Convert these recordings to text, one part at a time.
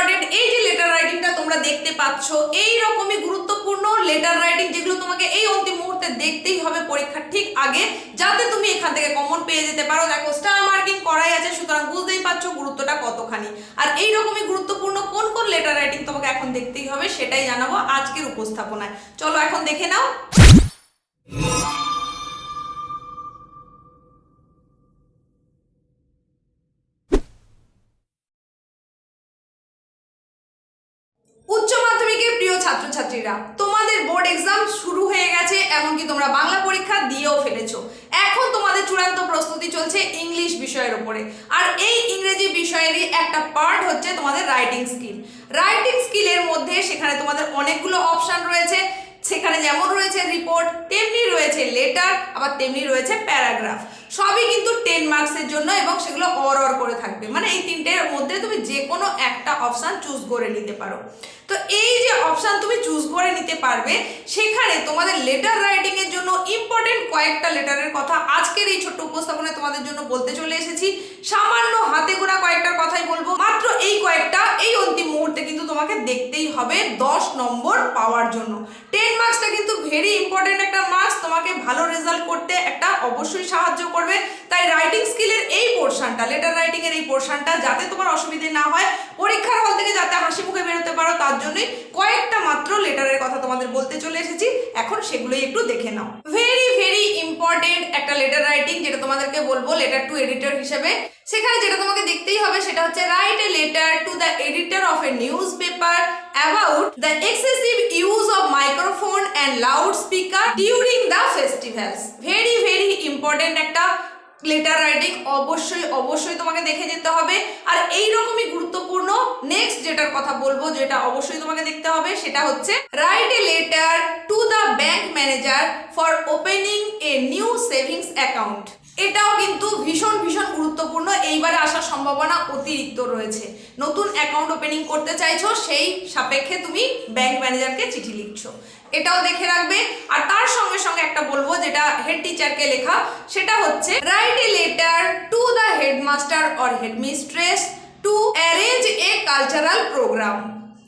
Important এই যে letter রাইটিংটা তোমরা দেখতে পাচ্ছ এই রকমই গুরুত্বপূর্ণ লেটার রাইটিং যেগুলো তোমাকে এই অন্তিম মুহূর্তে দেখতেই হবে পরীক্ষার ঠিক আগে, যাতে তুমি এখান থেকে কমন পেয়ে যেতে পারো। দেখো স্টার মার্কিং করাই আছে, সুতরাং বুঝতেই পারছ গুরুত্বটা কতখানি। আর এই রকমই গুরুত্বপূর্ণ কোন কোন লেটার রাইটিং তোমাকে এখন দেখতেই হবে, সেটাই জানাব আজকের উপস্থাপনায়। চলো এখন দেখে নাও। প্রিয় ছাত্রছাত্রীরা, তোমাদের বোর্ড এক্সাম শুরু হয়ে গেছে, এমনকি তোমরা বাংলা পরীক্ষা দিয়েও ফেলেছো। এখন তোমাদের চূড়ান্ত প্রস্তুতি চলছে ইংলিশ বিষয়ের উপরে। আর এই ইংরেজি বিষয়েরই একটা পার্ট হচ্ছে তোমাদের রাইটিং স্কিল রাইটিং স্কিলের মধ্যে সেখানে তোমাদের অনেকগুলো অপশন রয়েছে। সেখানে যেমন রয়েছে রিপোর্ট তেমনি রয়েছে লেটার আবার তেমনি রয়েছে প্যারাগ্রাফ সবই কিন্তু টেন মার্কসের জন্য এবং সেগুলো অর অর করে থাকবে। মানে এই তিনটের মধ্যে তুমি যে কোনো একটা অপশান চুজ করে নিতে পারো। তো এই যে অপশান তুমি চুজ করে নিতে পারবে, সেখানে তোমাদের লেটার রাইটিং এর জন্য ইম্পর্টেন্ট কয়েকটা লেটারের কথা আজকের এই ছোট্ট উপস্থাপনায় তোমাদের জন্য বলতে চলে এসেছি। সামান্য হাতে গোনা কয়েকটার কথাই বলব। মাত্র এই কয়েকটা, এই অন্তিম মুহূর্তে কিন্তু তোমাকে দেখতেই হবে দশ নম্বর পাওয়ার জন্য। টেন মার্কসটা কিন্তু ভেরি ইম্পর্টেন্ট একটা মার্কস তোমাকে ভালো রেজাল্ট করতে অবশ্যই সাহায্য করবে। তাই রাইটিং স্কিলের এই পোর্শনটা লেটার রাইটিং এর এই পোর্শনটা যাতে তোমার অসুবিধে না হয়, পরীক্ষার হল থেকে যাতে হাসি মুখে বেরোতে পারো, তার জন্যই কয়েকটা মাত্র লেটারের কথা তোমাদের বলতে চলে এসেছি। এখন সেগুলোই একটু দেখে নাও। ভেরি ভেরি ইম্পর্টেন্ট একটা লেটার রাইটিং যেটা তোমাদেরকে বলব লেটার টু এডিটর হিসেবে। সেখানে যেটা তোমাকে দেখতেই হবে, সেটা হচ্ছে write a letter to the editor of a newspaper about the excessive use speaker during the festivals very very important একটা লেটার রাইটিং অবশ্যই অবশ্যই তোমাকে দেখে যেতে হবে। আর এই রকমই গুরুত্বপূর্ণ নেক্সট যেটার কথা বলব, যেটা অবশ্যই তোমাকে দেখতে হবে, সেটা হচ্ছে write a letter to the bank manager for opening a new savings account এটাও কিন্তু ভীষণ ভীষণ গুরুত্বপূর্ণ। এইবারে আসার সম্ভাবনা অতিরিক্ত রয়েছে। নতুন অ্যাকাউন্ট ওপেনিং করতে চাইছো, সেই সাপেক্ষে তুমি ব্যাংক ম্যানেজারকে চিঠি লিখছো। এটাও দেখে রাখবে। আর তার সঙ্গে সঙ্গে একটা বলব, যেটা হেড টিচারকে লেখা, সেটা হচ্ছে write a letter to the headmaster or headmistress to arrange a cultural programme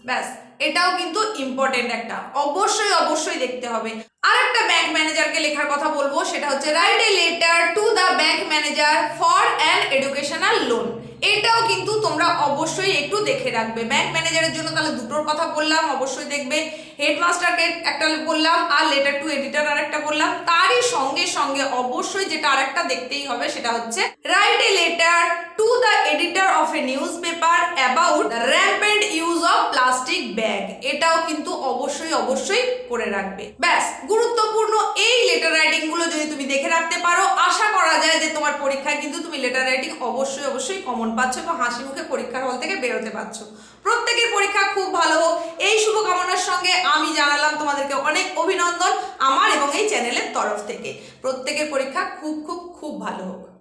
ব্যাস, এটাও কিন্তু ইম্পর্টেন্ট একটা। অবশ্যই অবশ্যই দেখতে হবে। আর একটা ব্যাংক ম্যানেজারকে লেখার কথা বলব, সেটা হচ্ছে write a letter to the bank manager for an educational loan এটাও কিন্তু তোমরা অবশ্যই একটু দেখে রাখবে। ব্যাংক ম্যানেজারের জন্য তাহলে দুটোর কথা বললাম, অবশ্যই দেখবে। হেডমাস্টারকে একটা বললাম, আর লেটার টু এডিটার আর একটা বললাম। তারই সঙ্গে সঙ্গে অবশ্যই যেটা আর একটা দেখতেই হবে, সেটা হচ্ছে write a letter to the editor of a newspaper about rampant use of plastic bag এটাও কিন্তু অবশ্যই অবশ্যই করে রাখবে। ব্যাস, গুরুত্বপূর্ণ এই লেটার রাইটিংগুলো যদি তুমি দেখে রাখতে পারো আশা করা যায় যে তোমার পরীক্ষায় কিন্তু তুমি লেটার রাইটিং অবশ্যই অবশ্যই কমন পাচ্ছ এবং হাসি মুখে পরীক্ষার হল থেকে বেরোতে পারছ। প্রত্যেকের পরীক্ষা খুব ভালো হোক। এই শুভকামনার সঙ্গে আমি জানালাম তোমাদেরকে অনেক অভিনন্দন আমার এবং এই চ্যানেলের তরফ থেকে। প্রত্যেকের পরীক্ষা খুব খুব খুব ভালো হোক।